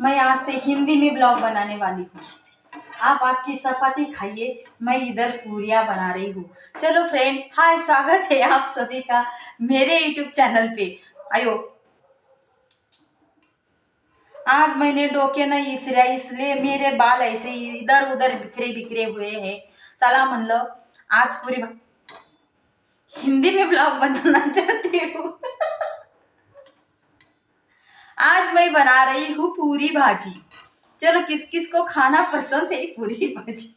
मैं आज से हिंदी में ब्लॉग बनाने वाली हूँ। आप आपकी चपाती खाइए मैं इधर पूरियाँ बना रही हूँ। चलो फ्रेंड हाय स्वागत है आप सभी का मेरे यूट्यूब चैनल पे। आयो। आज मैंने डोके नहीं इचरा इसलिए मेरे बाल ऐसे इधर उधर बिखरे बिखरे हुए हैं। चला म्हणलं आज पूरी हिंदी में ब्लॉग बनाना चाहती हूँ। आज मैं बना रही हूँ पूरी भाजी। चलो किस किस को खाना पसंद है पूरी भाजी?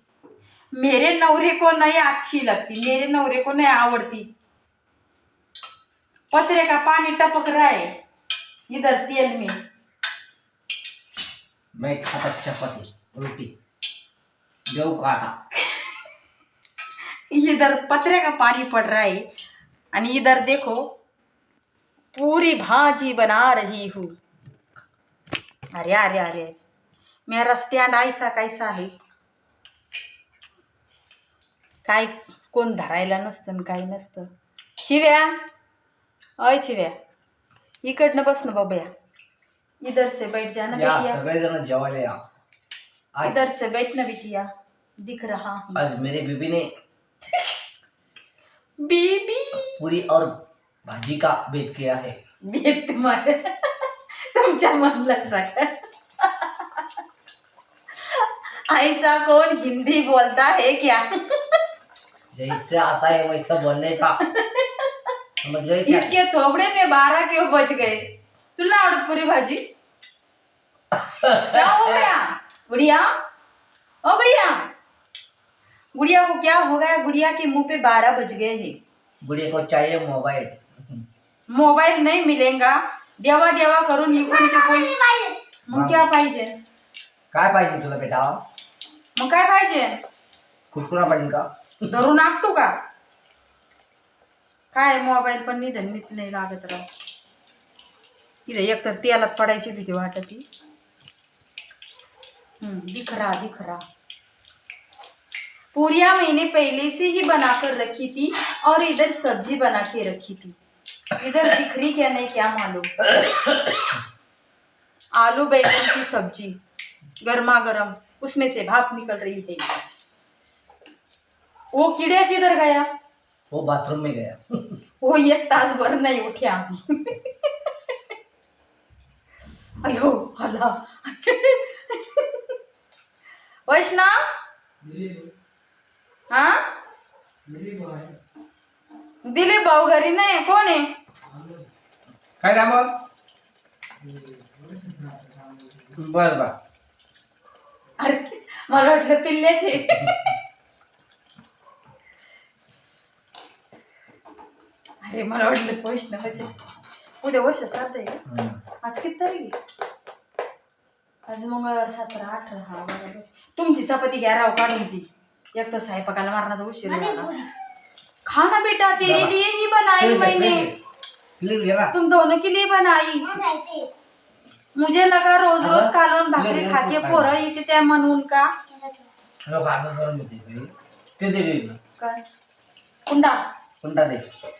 मेरे नवरे को नहीं अच्छी लगती मेरे नवरे को नहीं आवड़ती। पतरे का पानी टपक रहा है इधर तेल में। मैं खाता चपाती रोटी गेहूँ का आटा। इधर पतरे का पानी पड़ रहा है आणि इधर देखो पूरी भाजी बना रही हूँ। अरे अरे अरे. मेरा स्टँड ऐसा कैसा आहे. काय कोण धरायला नसतं काही नसतं. शिव्या? अय शिव्या. इकडनं बस ना बाबया इधर से बैठ जा ना या बिटिया. सगळेजण जेवायला या. आज इधर से बैठ ना बिटिया. दिख रहा हूँ. आज मेरे बीबी ने बेबी! पूरी और भाजी का भेद किया है। भेट तुम्हाला तुमच्या मधलं ऐसा कौन हिंदी बोलता है क्या? जैसे आता है वैसा बोलने का। समझ गए क्या? इसके थोबड़े में बारह क्यों बच गए? तुला आवडत पूरी भाजी। क्या हो गया? गुड़िया? ओ गुड़िया। गुड़िया को क्या हो गया? गुड़िया के मुंह पे बारह बज गए हैं। बुढ़िया को चाहिए मोबाइल। मोबाईल नाही मिलेगा। देवा देवा करून निघून ते कोणी मग क्या पाहिजे. काय पाहिजे तुला बेटा? मग काय पाहिजे? कुरकुरा पाहिजे का? धरून आपटू का? काय मोबाईल पण निधन नीट नाही लागत राव. तिला एकतर तेलात पडायची भीती वाटती. हम्म, दिख रहा दिख रहा पूरिया मैंने पहले से ही बनाकर रखी थी और इधर सब्जी बना के रखी थी इधर दिख रही क्या नहीं क्या मालूम? आलू बैंगन की सब्ज़ी गर्मा गर्म उसमें से भाप निकल रही है। वो कीड़े किधर गया? वो बाथरूम में गया। वो एक तास भर नहीं उठे अभी। अयो हला वैष्णा हा? दिलीप भाऊ घरी नाही कोण आहे काय मग बर बर. अरे मला वाटलं पिल्ल्याचे. अरे मला वाटलं वैष्णवाचे. उद्या वर्ष श्राद्ध आहे. का? आज किती तारीख आहे? आज मंगळवार सतरा अठरा हा बरोबर. तुमची चपाती घ्या राव काढून ती. एक तर स्वयंपाकाला मारण्याचा उशीर झाला. खा ना बेटा तेरे बाबा. लिए ही बनाई मैंने घे ना तुम दोनों के लिए बनाई। मुझे लगा रोज रोज कालवण भाकरी खाके नाही, पोरं येते त्या म्हणून का? नको भांडण करून देते घरी. ते दे बेबी काय? कुंडा? कोणता दे.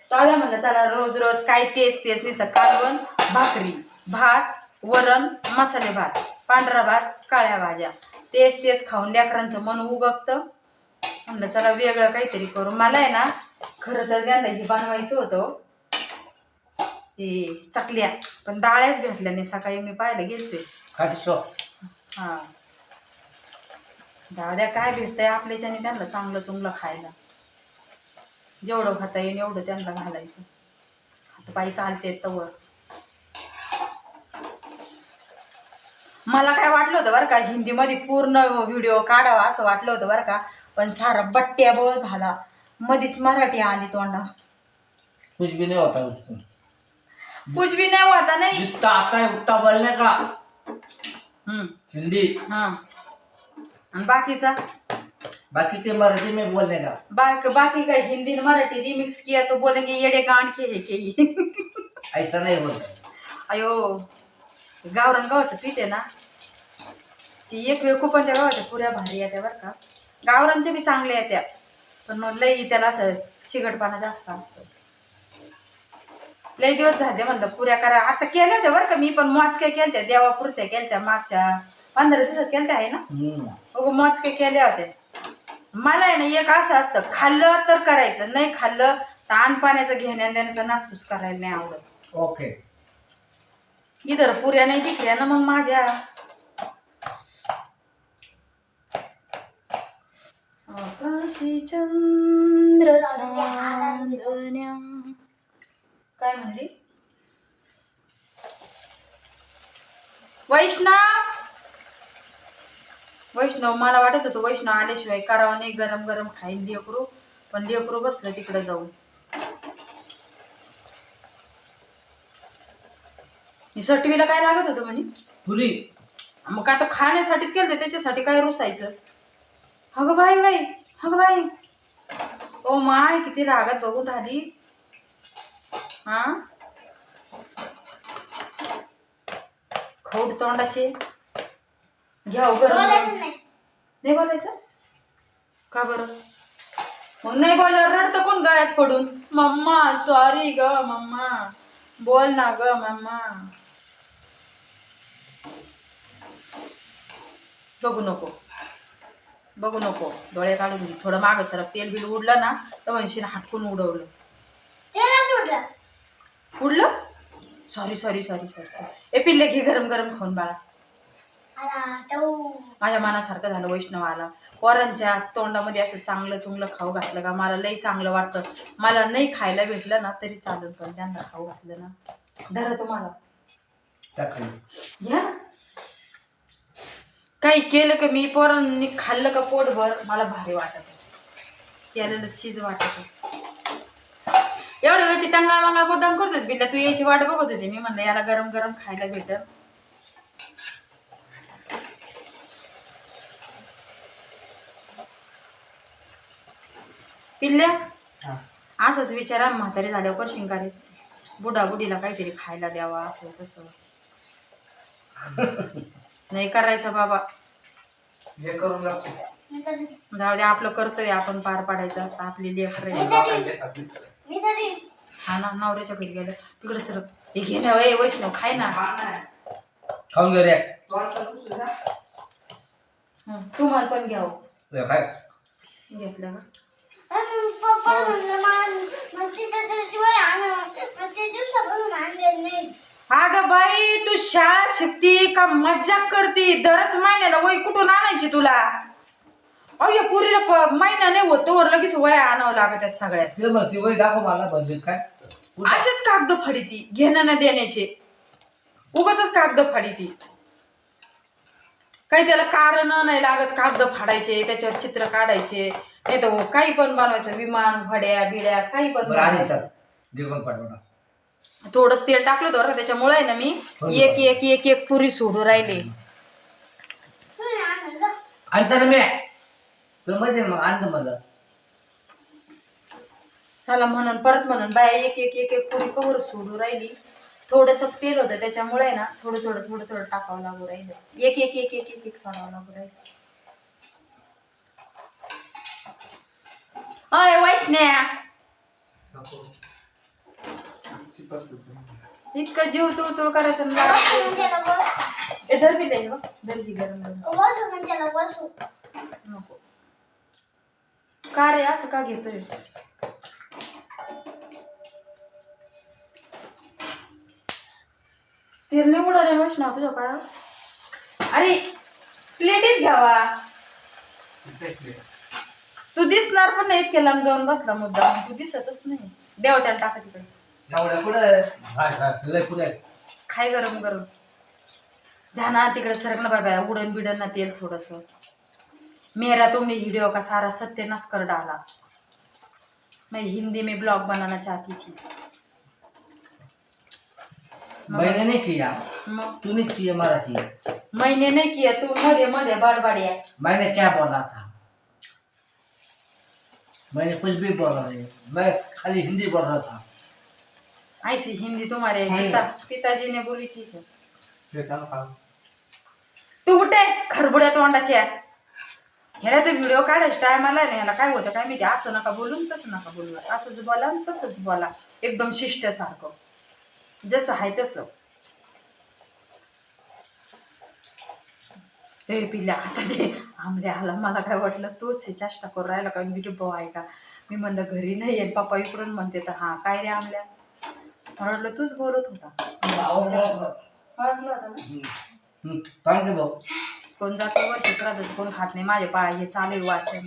चालेल म्हणलं चला रोज रोज काय तेच तेच नाही कालवण भाकरी भात वरण मसाले भात पांढरा भात काळ्या भाज्या. तेच तेच खाऊन लेकरांचं मन उबगतं म्हणलं चला वेगळं काहीतरी करू. मला आहे ना खरं तर त्यांना हे बनवायचं होतं. हे चकल्या. पण डाळ्याच भेटल्या नाही. सकाळी मी पाहायला गेलते. सो. हां. जाऊ द्या काय भेटतंय? आपल्याच्याने त्यांना चांगलं चुंगलं खायला. जेवढं खाता येईल एवढं त्यांना घालायचं. आता पायी चालते तवर. मला काय वाटलं होतं बरं का हिंदीमध्ये पूर्ण व्हिडिओ काढावा असं वाटलं होतं बरं का पण सारा बट्ट्याबोळ झाला. मधीच मराठी आली तोंडा कुछ भी नहीं होता उसको कुछ भी नाही होता नाही। जितना आता है उतना बोलने का। हम्म, हिंदी। हां। आणि बाकीचा बाकी के मराठी में बोलने का। बाक बाकी का हिंदी मराठी रिमिक्स किया तो बोलेंगे येडे गांड के है के ये। ऐसा नहीं बोलता। अयो गावरान गावाचं पीठ आहे ना? ती एक वेळ कुपनच्या गावाच्या पुऱ्या भारी येत्या बरं का. गावरांच्या बी चांगल्या येत्या पण मग लई त्याला असं चिकटपणा जास्त असतो. लय दिवस झाले म्हणलं पुऱ्या करा. आता केल्या होत्या बरं का मी पण मोजक्या केलत्या? देवापुरत्या केलत्या मागच्या पंधरा दिवसात केलत्या आहे ना. अगो मोजक्या केल्या होत्या? मला आहे ना एक असं असतं खाल्लं तर करायचं नाही खाल्लं तर आण पाण्याचं घेण्या देण्याचं नास्तूच करायला नाही आवडत. ओके. इधर पुऱ्या नाही दिखल्या ना मग माझ्या. आकाशी चंद्र चांदण्या काय म्हणली? वैष्णव! वैष्णव मला वाटत होतं वैष्णव आल्याशिवाय करावं नाही गरम गरम खाईन लेकरू. पण लेकरू बसलं तिकडे जाऊन. सटवीला काय लागत होतं म्हणे? पुरी. मग आता खाण्यासाठीच केलं त्याच्यासाठी काय रुसायचं? अगं बाई बाई अगं बाई. ओ माय किती रागात बघून राहिली. हा? खौट तोंडाचे. घ्या गरम. नाही. बोलायचं? का बरं? मग नाही बोलल्यावर रडतं कोण गळ्यात पडून? मम्मा सॉरी ग मम्मा. बोल ना ग मम्मा. बघू नको. बघू नको. डोळे काढून. थोडं मागं सरक. तेल बिल उडलं ना तर म्हणशील हाटकून उडवलं उडलं? Sorry sorry sorry sorry sorry ए पिल्ले घे गरम गरम खाऊन बाळा. माझ्या मनासारखं झालं वैष्णव आला पोरांच्या तोंडामध्ये असं चांगलं चुंगलं खाऊ घातलं का? मला लई चांगलं वाटतं. मला नाही खायला भेटलं ना तरी चालेल पण त्यांना खाऊ घातलं ना. धरा तुम्हाला घ्या. ना काही केलं का मी? पोरांनी खाल्लं का पोटभर? मला भारी वाटत केलेलं चीज वाटत वेळची टंगळा मंगळा मुद्दाम करतात बिल्ला. तू यायची वाट बघत होती. मी म्हणलं याला गरम गरम खायला भेटल. पिल्ल्या हा. असंच विचारा म्हातारी झाल्यावर करशील का रे? बुडा बुडीला काहीतरी खायला द्यावा असं तसं. नाही करायचं बाबा. हे करून लागतो जाऊ दे आपलं कर्तव्य आपण पार पाडायचं असतं. आपली लेकर हा ना नवऱ्याच्या घरी गेलं. तिकडे सर हे घे ना वय वैष्णव खाय ना. खाऊन घे रे. हं, तुम्हाला पण घ्यावं हे. काय घेतलं का? अगं बाई तू शाळा शिकती का मज्जा करती? दरच महिन्याला वय कुठून आणायची तुला? अहो या पुरीला प- महिना नाही होत तोवर लगेच वया आणावं लागत सगळ्यात. ते मग ती वही दाखव मला बंदीत काय? असेच कागद फाडीती घेणं न देण्याचे. उगाच कागद फाडीती. काही त्याला कारण नाही लागत कागद फाडायचे त्याच्यावर चित्र काढायचे. नाही तर हो, काही पण बनवायचं विमान घड्या बिड्या काही पण आणि थोडंच तेल टाकलं होतं का, त्याच्यामुळे आहे ना मी एक एक एक एक पुरी सोडू राहिले. आणता ना मी मग आणतं मला. चला म्हणून परत म्हणून बाया एक एक एक एक पुरी कवर सोडू राहिली. थोडंसं तेल होतं त्याच्यामुळे ना थोडं थोडं थोडं थोडं टाकावं लागू राहिलं. एक एक एक एक एक एक सोडावं लागू राहिलं. अय वैष्ण्या! इतकं जीव तू तुळ करायचं आणि लागायचं. ए धर बी लई, हो. धर बी गरम गरम नको. का रे असं का घेतोय? तिरणे उडाले वैष्णव? तुझ्या पाया अरे प्लेटीत घ्यावा. तू दिसणार पण नाही इतक्या लांब जाऊन बसला मुद्दा तू दिसतच नाही. देवा त्याला टाका तिकडे. खाय गरम गरम. जाना तिकडे सरक ना बाबा उडन बिडन ना तेल थोडस. मेरा तुमने वीडियो का सारा सत्यानाश कर डाला मैं हिंदी में ब्लॉग बनाना चाहती थी. मैंने नहीं किया। तूने किया मराठी मैंने नहीं किया तू मध्ये मध्ये बडबडिया। मैंने क्या बोला था? मैंने कुछ भी बोला नहीं। मैं खाली हिंदी बोल रहा था। ऐसी हिंदी तुम्हारे. पिता पिताजी ने बोली थी। क्या? तू कुठे खरबुड्या तोंडाच्या. ह्याला तर व्हिडिओ काढायचा टायमाला नाही ह्याला काय होतं काय माहिती? असं नका बोलून तसं नका बोलू. असंच बोला तसंच बोला. एकदम शिष्ट सारखं जसं आहे तसं. हे पिल्या आता ते आंबल्या आला मला काय वाटलं तोच हे चेष्टा करून राहिला का? मी भाऊ आहे का मी म्हणलं घरी नाही येईल पप्पा इकडून म्हणते तर हा काय रे आंबल्या मला वाटलं तूच बोलत होता. ओळखलं होता ना? काय ते भाऊ. कोण जातो वर्ष श्राद्धाचं कोण खात नाही माझे पाय हे चालू आहे वाचन.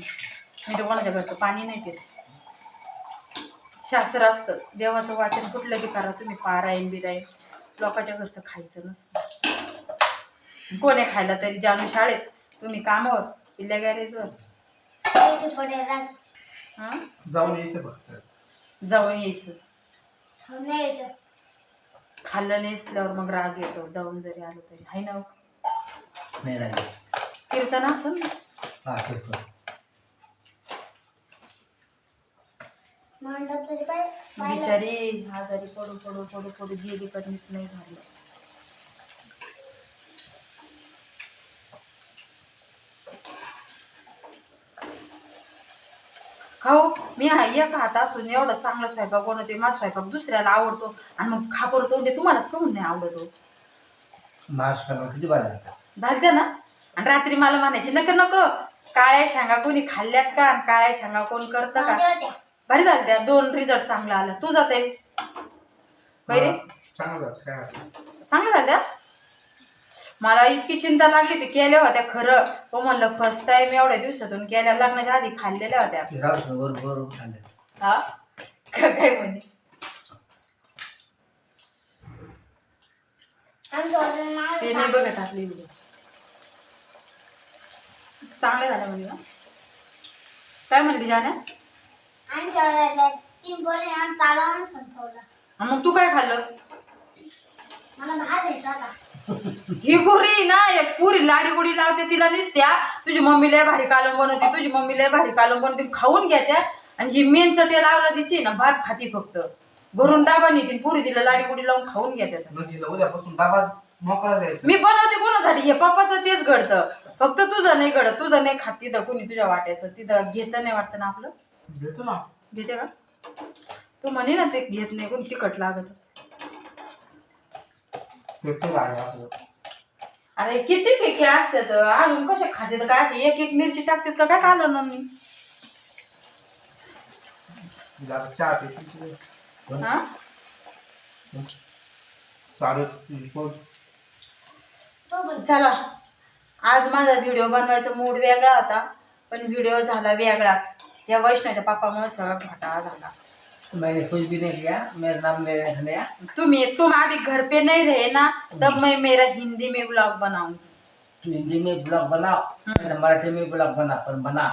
मी तर कोणाच्या घरचं पाणी नाही पित. शास्त्र असतं. देवाचं वाचन कुठलं बी करा तुम्ही पारायण बिरायण. लोकांच्या घरचं खायचं नसतं. कोणी खायला तरी जानू शाळेत तुम्ही कामावर पिल्ल्या गॅरेजवर. हां? जाऊन यायचं फक्त. जाऊन यायचं. खाल्लं नसल्यावर मग राग येतो. जाऊन जरी आलं तरी. हाय ना हो? नाही कीर्तन असेल ना? हा बिचारी आजारी पडू पडू पडू पडू गेली पण नीट नाही झाली. खाऊ मी हा एक हात असून एवढा चांगला स्वयंपाक बनवते माझा स्वयंपाक दुसऱ्याला आवडतो आणि मग खापर तोंडे तुम्हालाच कहून नाही आवडतो माझं किती बाजार घालते ना? आणि रात्री मला म्हणायचे नको नको काळ्या शेंगा कोणी खाल्ल्यात का? आणि काळ्या शेंगा कोण करतं का? भारी झालं त्या दोन रिझल्ट चांगला आला. तू जाते. रे? चांगलं झालं, काय हरकत नाही. चांगलं झालं मला इतकी चिंता लागली ती केल्या होत्या खरं. हो म्हणलं फर्स्ट टाइम एवढ्या दिवसातून केल्या लग्नाच्या आधी खाल्लेल्या होत्या. राहू बरोबर बरोबर खाल्ले हा? का- काय म्हणे? ते नाही बघत आपली व्हिडिओ चांगले झाले म्हणजे ना. काय म्हणली जाण्या? आणि मग तू काय खाल्लं? ही पुरी ना एक पुरी लाडी गुडी लावते तिला निसत्या. तुझी मम्मी लय भारी कालम बनवते तुझी मम्मी लय भारी कालम बनवते खाऊन घेत्या आणि ही मेन चटे लावला तिची ना भात खाती फक्त. घरून डाबा नेतील पुरी तिला लाडी गुडी लावून खाऊन घेत्या उद्यापासून डबा मोकळा मी बनवते कोणासाठी? हे पप्पाचं तेच घडतं. फक्त तुझं नाही घडत तुझं नाही खात तिथं कोणी तुझ्या वाट्याचं. तिथं घेतं नाही वाटतं ना आपलं. घेतो ना. घेते का? तू म्हणे ना ते घेत नाही कोणी तिखट लागत. आपलं अरे किती पिके असतात अजून कसे खाते? तर काय असे एक एक मिरची टाकते तर काय खाल्लं ना मी? चहा पिते हा? चालूच कोण? चला. आज माझा व्हिडिओ बनवायचा मूड वेगळा होता पण व्हिडिओ झाला वेगळाच. या वैष्णवच्या पापामुळे सगळा घाटा झाला. मैंने कुछ भी नहीं किया मेरा नाम ले तुम्ही तुम अभी घर पे नहीं रहे ना तब मैं मेरा हिंदी में ब्लॉग बनाऊंगी। तू हिंदी में ब्लॉग बनाओ मराठी में ब्लॉग बना पण बना।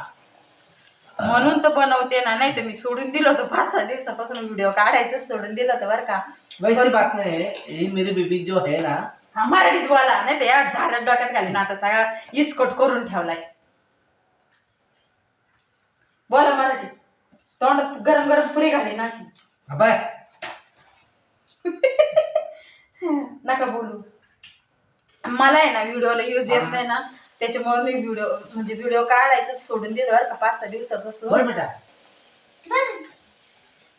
म्हणून तर बनवते ना नाही तर मी सोडून दिलं होतं पाच सहा दिवसापासून व्हिडिओ काढायचं सोडून दिलं होतं बरं का. वैसी बात नहीं है ये मेरी बीबी जो है ना हा मराठीत बोला नाही तर या झाडात डोक्यात घालीन आता सगळा इस्कोट करून ठेवलाय बोला मराठी तोंडात गरम ना अशी. अबे. नका बोलू. मला आहे ना व्हिडिओला यूज येत नाही ना. त्याच्यामुळे मी व्हिडिओ म्हणजे व्हिडिओ काढायचं सोडून दिलं बरं का पाच सहा दिवसापासून. बोल बेटा.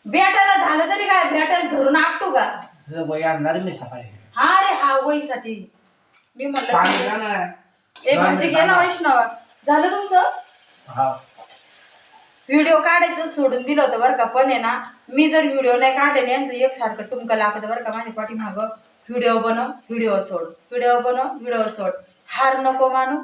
भेटायला झालं तरी काय भेटायला धरून आपटू का? तुझं वय आणणार मी सकाळी. हा रे हा वहीसाठी मी द्या म्हणलं ना ए म्हणजे वैष्णवा. झालं तुमचं? हा. व्हिडिओ काढायचं सोडून दिलं होतं बरं का पण आहे ना मी जर व्हिडिओ नाही काढले यांचं एकसारखं तुमकं लागतं बरं का माझ्या पाठीमागं व्हिडिओ बनव व्हिडिओ सोड. व्हिडिओ बनव व्हिडिओ सोड. हार नको मानू.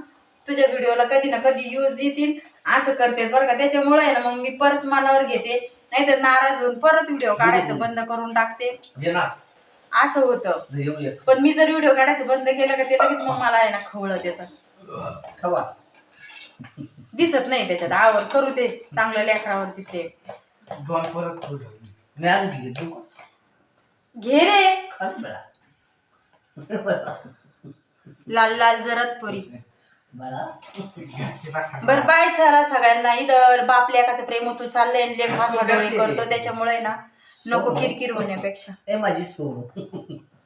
तुझ्या व्हिडिओला कधी ना कधी यूज येतील. असं करते बरं का. त्याच्यामुळे आहे ना मग मी परत मनावर घेते. नाहीतर नाराज होऊन परत व्हिडिओ काढायचं बंद करून टाकते. असं होतं. पण मी जर व्हिडिओ काढायचं बंद केलं का ते लगेच मग मला आहे ना खवळत येतं खवा. दिसत नाही त्याच्यात. आवड करू ते चांगल्या लेकरावरती ते. दोन परत खाऊ झाली. मी आज घे रे. लाल लाल जरत पुरी. बाळा. घरची. बर बाय सरा सगळ्यांना. इथं बाप लेखाचं प्रेम तू चाललंय आणि लेख करतो त्याच्यामुळे ना नको किरकिर होण्यापेक्षा. ए माझी सोन